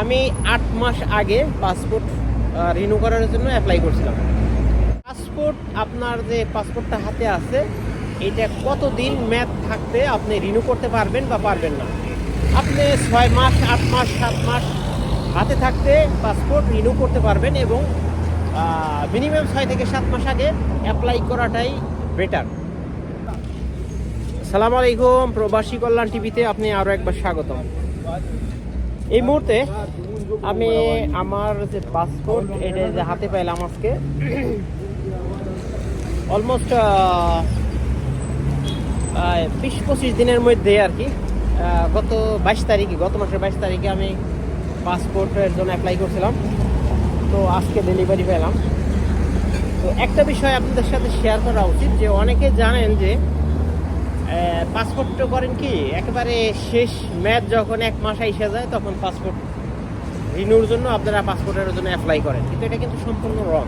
আমি আট মাস আগে পাসপোর্ট রিনিউ করার জন্য অ্যাপ্লাই করছিলাম। পাসপোর্ট, আপনার যে পাসপোর্টটা হাতে আছে, এটা কতদিন ম্যাথ থাকতে আপনি রিনিউ করতে পারবেন বা পারবেন না? আপনি ছয় মাস, আট মাস, সাত মাস হাতে থাকতে পাসপোর্ট রিনিউ করতে পারবেন এবং মিনিমাম ছয় থেকে সাত মাস আগে অ্যাপ্লাই করাটাই বেটার সালাম আলাইকুম, প্রবাসী কল্যাণ টিভিতে আপনি আরও একবার স্বাগতম। এই মুহূর্তে আমি আমার যে পাসপোর্ট এটা যে হাতে পাইলাম আজকে অলমোস্ট বিশ পঁচিশ দিনের মধ্যে আর কি গত বাইশ তারিখে, গত মাসের বাইশ তারিখে আমি পাসপোর্টের জন্য অ্যাপ্লাই করছিলাম। তো আজকে ডেলিভারি পেলাম। তো একটা বিষয় আপনাদের সাথে শেয়ার করা উচিত যে অনেকে জানেন যে পাসপোর্ট করেন কি, একেবারে শেষ ম্যাচ যখন এক মাস এসে যায়, তখন পাসপোর্ট রিনিউর জন্য আপনারা পাসপোর্টের জন্য অ্যাপ্লাই করেন। কিন্তু এটা কিন্তু সম্পূর্ণ রং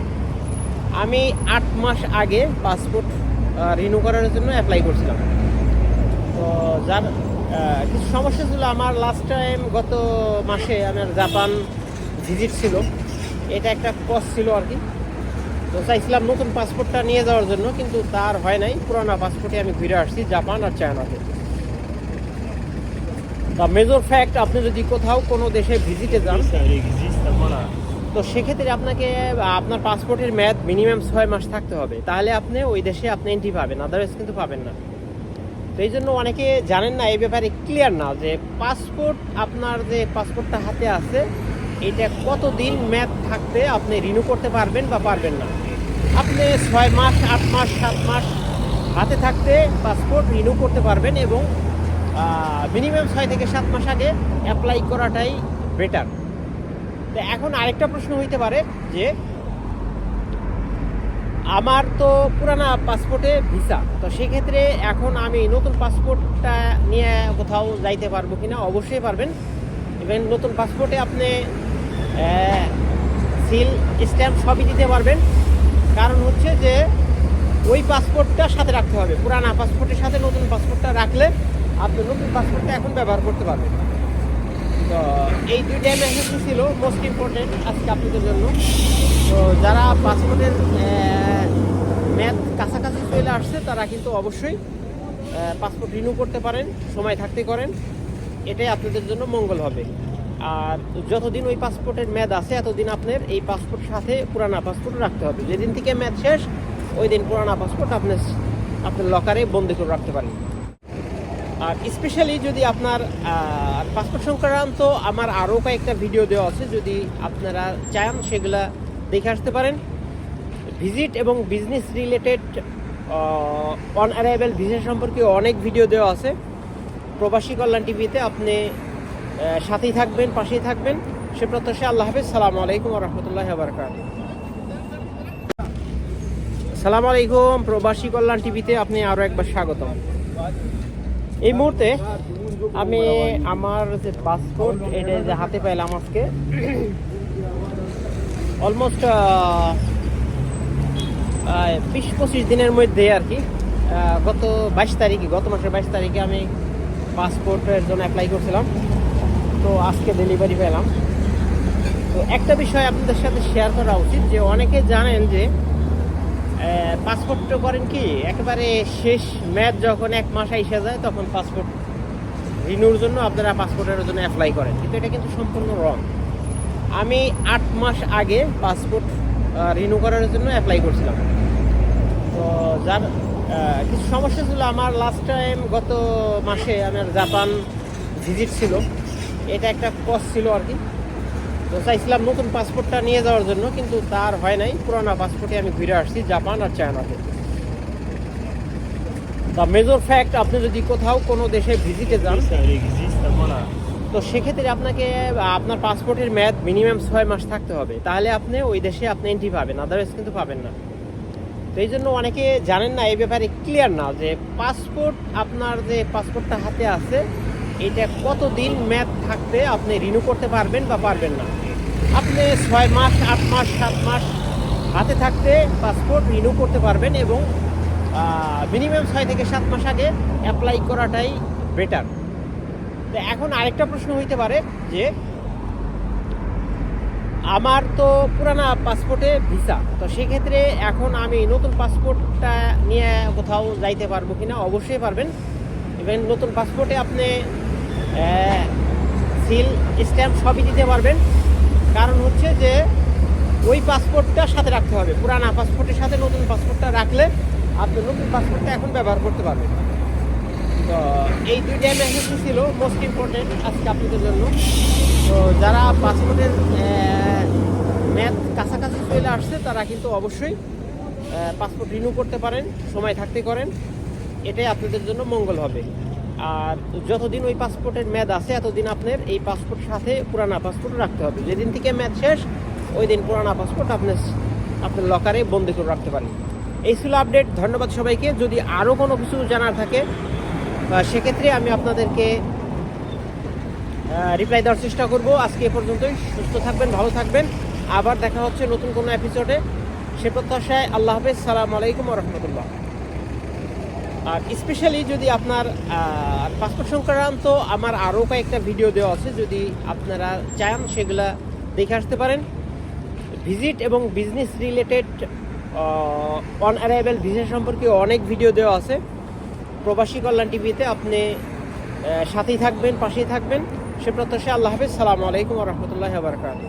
আমি আট মাস আগে পাসপোর্ট রিনিউ করার জন্য অ্যাপ্লাই করছিলাম। তো যার কিছু সমস্যা ছিল, আমার লাস্ট টাইম গত মাসে আমার জাপান ভিজিট ছিল। এটা একটা কস্ট ছিল আর কি। তো চাইছিলাম নতুন পাসপোর্টটা নিয়ে যাওয়ার জন্য, কিন্তু তার হয় নাই। পুরানা পাসপোর্টে আমি ঘুরে আসছি জাপান আর চায়নাতে। দ্য মেজর ফ্যাক্ট আপনি যদি কোথাও কোনো দেশে ভিজিটে যান, তো সেক্ষেত্রে আপনাকে, আপনার পাসপোর্টের মেয়াদ মিনিমাম ছয় মাস থাকতে হবে। তাহলে আপনি ওই দেশে আপনি এন্ট্রি পাবেন আদারওয়াইজ কিন্তু পাবেন না। তো এই জন্য অনেকে জানেন না, এই ব্যাপারে ক্লিয়ার না, যে পাসপোর্ট আপনার যে পাসপোর্টটা হাতে আছে, এটা কতদিন মেয়াদ থাকতে আপনি রিনিউ করতে পারবেন বা পারবেন না। আপনি ছয় মাস, আট মাস, সাত মাস হাতে থাকতে পাসপোর্ট রিনিউ করতে পারবেন এবং মিনিমাম ছয় থেকে সাত মাস আগে অ্যাপ্লাই করাটাই বেটার তো এখন আরেকটা প্রশ্ন হইতে পারে যে, আমার তো পুরানা পাসপোর্টে ভিসা তো সেক্ষেত্রে এখন আমি নতুন পাসপোর্টটা নিয়ে কোথাও যাইতে পারব কিনা অবশ্যই পারবেন। ইভেন নতুন পাসপোর্টে আপনি সিল স্ট্যাম্প সবই দিতে পারবেন। কারণ হচ্ছে যে ওই পাসপোর্টটা সাথে রাখতে হবে। পুরানা পাসপোর্টের সাথে নতুন পাসপোর্টটা রাখলে আপনি নতুন পাসপোর্টটা এখন ব্যবহার করতে পারবেন। তো এই দুইটাই মেসেজ ছিল মোস্ট ইম্পর্টেন্ট আজকে আপনাদের জন্য। তো যারা পাসপোর্টের ম্যাথ কাছাকাছি চলে আসছে, তারা কিন্তু অবশ্যই পাসপোর্ট রিনিউ করতে পারেন, সময় থাকতে করেন। এটাই আপনাদের জন্য মঙ্গল হবে। আর যতদিন ওই পাসপোর্টের মেয়াদ আছে, এতদিন আপনার এই পাসপোর্ট সাথে পুরানা পাসপোর্ট রাখতে হবে। যেদিন থেকে মেয়াদ শেষ, ওই দিন পুরানা পাসপোর্ট আপনার আপনার লকারে বন্দি করে রাখতে পারেন। আর স্পেশালি যদি আপনার পাসপোর্ট সংক্রান্ত আমার আরও কয়েকটা ভিডিও দেওয়া আছে, যদি আপনারা চান সেগুলা দেখে আসতে পারেন। ভিজিট এবং business related on arrival visa সম্পর্কে অনেক ভিডিও দেওয়া আছে। প্রবাসী কল্যাণ টিভিতে আপনি সাথেই থাকবেন, পাশেই থাকবেন। সে প্রত্যাশা আল্লাহ হাফিজ। সালামু আলাইকুম রহমতুল্লাহ বারকাত সালাম আলাইকুম প্রবাসী কল্যাণ টিভিতে আপনি আরও একবার স্বাগতম। এই মুহূর্তে আমি আমার যে পাসপোর্ট এটা যে হাতে পাইলাম আজকে অলমোস্ট বিশ পঁচিশ দিনের মধ্যে আর কি গত বাইশ তারিখে, গত মাসের বাইশ তারিখে আমি পাসপোর্টের জন্য অ্যাপ্লাই করছিলাম। তো আজকে ডেলিভারি পেলাম। তো একটা বিষয় আপনাদের সাথে শেয়ার করা উচিত যে অনেকে জানেন যে পাসপোর্ট করেন কি, একেবারে শেষ ম্যাচ যখন এক মাস এসে যায়, তখন পাসপোর্ট রিনিউর জন্য আপনারা পাসপোর্টের জন্য অ্যাপ্লাই করেন। কিন্তু এটা কিন্তু সম্পূর্ণ রং আমি আট মাস আগে পাসপোর্ট রিনিউ করার জন্য অ্যাপ্লাই করছিলাম। তো যার কিছু সমস্যা ছিল। আমার লাস্ট টাইম গত মাসে আমার জাপান ভিজিট ছিল। এটা একটা কস্ট ছিল আর কি। তো চাইছিলাম নতুন পাসপোর্টটা নিয়ে যাওয়ার জন্য, কিন্তু তার হয় নাই। পুরানা পাসপোর্টে আমি ঘুরে আসছি, জাপান আর চায়নাতে। দ্য মেজর ফ্যাক্ট আপনি যদি কোথাও কোনো দেশে ভিজিটে যান, তো সেক্ষেত্রে আপনাকে, আপনার পাসপোর্টের মেয়াদ মিনিমাম ছয় মাস থাকতে হবে। তাহলে আপনি ওই দেশে আপনি এন্ট্রি পাবেন আদারওয়াইজ কিন্তু পাবেন না। তো এই জন্য অনেকে জানেন না, এই ব্যাপারে ক্লিয়ার না যে পাসপোর্ট আপনার যে পাসপোর্টটা হাতে আছে এটা কতদিন মেয়াদ থাকতে আপনি রিনিউ করতে পারবেন বা পারবেন না? আপনি ছয় মাস, আট মাস, সাত মাস হাতে থাকতে পাসপোর্ট রিনিউ করতে পারবেন এবং মিনিমাম ছয় থেকে সাত মাস আগে অ্যাপ্লাই করাটাই বেটার। তো এখন আরেকটা প্রশ্ন হইতে পারে যে, আমার তো পুরানা পাসপোর্টে ভিসা, তো সেক্ষেত্রে এখন আমি নতুন পাসপোর্টটা নিয়ে কোথাও যাইতে পারব কিনা? অবশ্যই পারবেন। ইভেন নতুন পাসপোর্টে আপনি সিল স্ট্যাম্প সবই দিতে পারবেন। কারণ হচ্ছে যে, ওই পাসপোর্টটা সাথে রাখতে হবে। পুরানা পাসপোর্টের সাথে নতুন পাসপোর্টটা রাখলে আপনি নতুন পাসপোর্টটা এখন ব্যবহার করতে পারবেন। তো এই দুইটাই মেসেজ ছিল মোস্ট ইম্পর্টেন্ট আজকে আপনাদের জন্য। তো যারা পাসপোর্টের ম্যাথ কাছাকাছি চলে আসছে, তারা কিন্তু অবশ্যই পাসপোর্ট রিনিউ করতে পারেন, সময় থাকতে করেন। এটাই আপনাদের জন্য মঙ্গল হবে। আর যতদিন ওই পাসপোর্টের মেয়াদ আছে, এতদিন আপনার এই পাসপোর্ট সাথে পুরানা পাসপোর্ট রাখতে হবে। যেদিন থেকে মেয়াদ শেষ, ওই দিন পুরানা পাসপোর্ট আপনার আপনার লকারে বন্দি করে রাখতে পারেন। এই ছিল আপডেট ধন্যবাদ সবাইকে। যদি আরও কোনো কিছু জানার থাকে সেক্ষেত্রে আমি আপনাদেরকে রিপ্লাই দেওয়ার চেষ্টা করব। আজকে এ পর্যন্তই। সুস্থ থাকবেন, ভালো থাকবেন। আবার দেখা হচ্ছে নতুন কোনো এপিসোডে সে প্রত্যাশায় আল্লাহ হাফেজ। সালাম আলাইকুম রহমতুল্লাহ। আর স্পেশালি যদি আপনার পাসপোর্ট সংক্রান্ত আমার আরও কয়েকটা ভিডিও দেওয়া আছে, যদি আপনারা চান সেগুলা দেখে আসতে পারেন। ভিজিট এবং business related on arrival visa সম্পর্কে অনেক ভিডিও দেওয়া আছে। প্রবাসী কল্যাণ টিভিতে আপনি সাথেই থাকবেন, পাশেই থাকবেন। সে প্রত্যাশায় আল্লাহ হাফেজ। সালামু আলাইকুম রহমতুল্লাহ বারকাত